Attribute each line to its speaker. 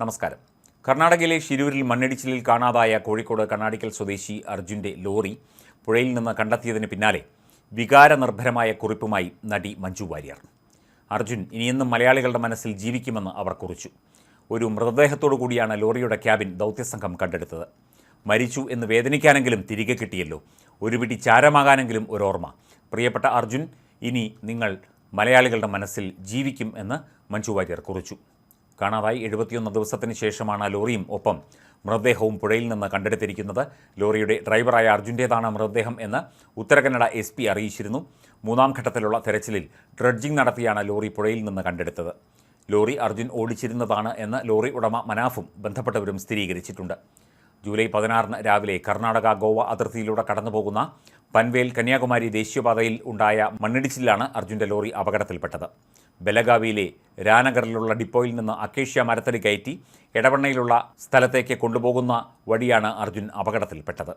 Speaker 1: നമസ്കാരം. കർണാടകയിലെ ഷിരൂരിൽ മണ്ണിടിച്ചിലിൽ കാണാതായ കോഴിക്കോട് കണ്ണാടിക്കൽ സ്വദേശി അർജുന്റെ ലോറി പുഴയിൽ നിന്ന് കണ്ടെത്തിയതിന് പിന്നാലെ വികാരനിർഭരമായ കുറിപ്പുമായി നടി മഞ്ജു വാര്യർ. അർജുൻ ഇനിയെന്നും മലയാളികളുടെ മനസ്സിൽ ജീവിക്കുമെന്ന് അവർ കുറിച്ചു. ഒരു മൃതദേഹത്തോടു കൂടിയാണ് ലോറിയുടെ ക്യാബിൻ ദൗത്യസംഘം കണ്ടെടുത്തത്. മരിച്ചു എന്ന് വേദനിക്കാനെങ്കിലും തിരികെ കിട്ടിയല്ലോ. ഒരു പിടി ചാരമാകാനെങ്കിലും ഒരു ഓർമ്മ പ്രിയപ്പെട്ട അർജുൻ ഇനി നിങ്ങൾ മലയാളികളുടെ മനസ്സിൽ ജീവിക്കും എന്ന് മഞ്ജു വാര്യർ കുറിച്ചു. കാണാതായി. എഴുപത്തിയൊന്ന് ദിവസത്തിന് ശേഷമാണ് ലോറിയും ഒപ്പം മൃതദേഹവും പുഴയിൽ നിന്ന് കണ്ടെടുത്തിരിക്കുന്നത്. ലോറിയുടെ ഡ്രൈവറായ അർജുന്റേതാണ് മൃതദേഹം എന്ന് ഉത്തരകന്നഡ എസ് പി അറിയിച്ചിരുന്നു. മൂന്നാം ഘട്ടത്തിലുള്ള തെരച്ചിലിൽ ഡ്രഡ്ജിംഗ് നടത്തിയാണ് ലോറി പുഴയിൽ നിന്ന് കണ്ടെടുത്തത്. ലോറി അർജുൻ ഓടിച്ചിരുന്നതാണ് എന്ന് ലോറി ഉടമ മനാഫും ബന്ധപ്പെട്ടവരും സ്ഥിരീകരിച്ചിട്ടുണ്ട്. ജൂലൈ പതിനാറിന് രാവിലെ കർണാടക ഗോവ അതിർത്തിയിലൂടെ കടന്നുപോകുന്ന പൻവേൽ കന്യാകുമാരി ദേശീയപാതയിൽ ഉണ്ടായ മണ്ണിടിച്ചിലാണ് അർജുന്റെ ലോറി അപകടത്തിൽപ്പെട്ടത്. ബലഗാവിയിലെ രാനഗറിലുള്ള ഡിപ്പോയിൽ നിന്ന് അക്കേഷ്യ മരത്തടി കയറ്റി എടവണ്ണയിലുള്ള സ്ഥലത്തേക്ക് കൊണ്ടുപോകുന്ന വഴിയാണ് അർജുൻ അപകടത്തിൽപ്പെട്ടത്.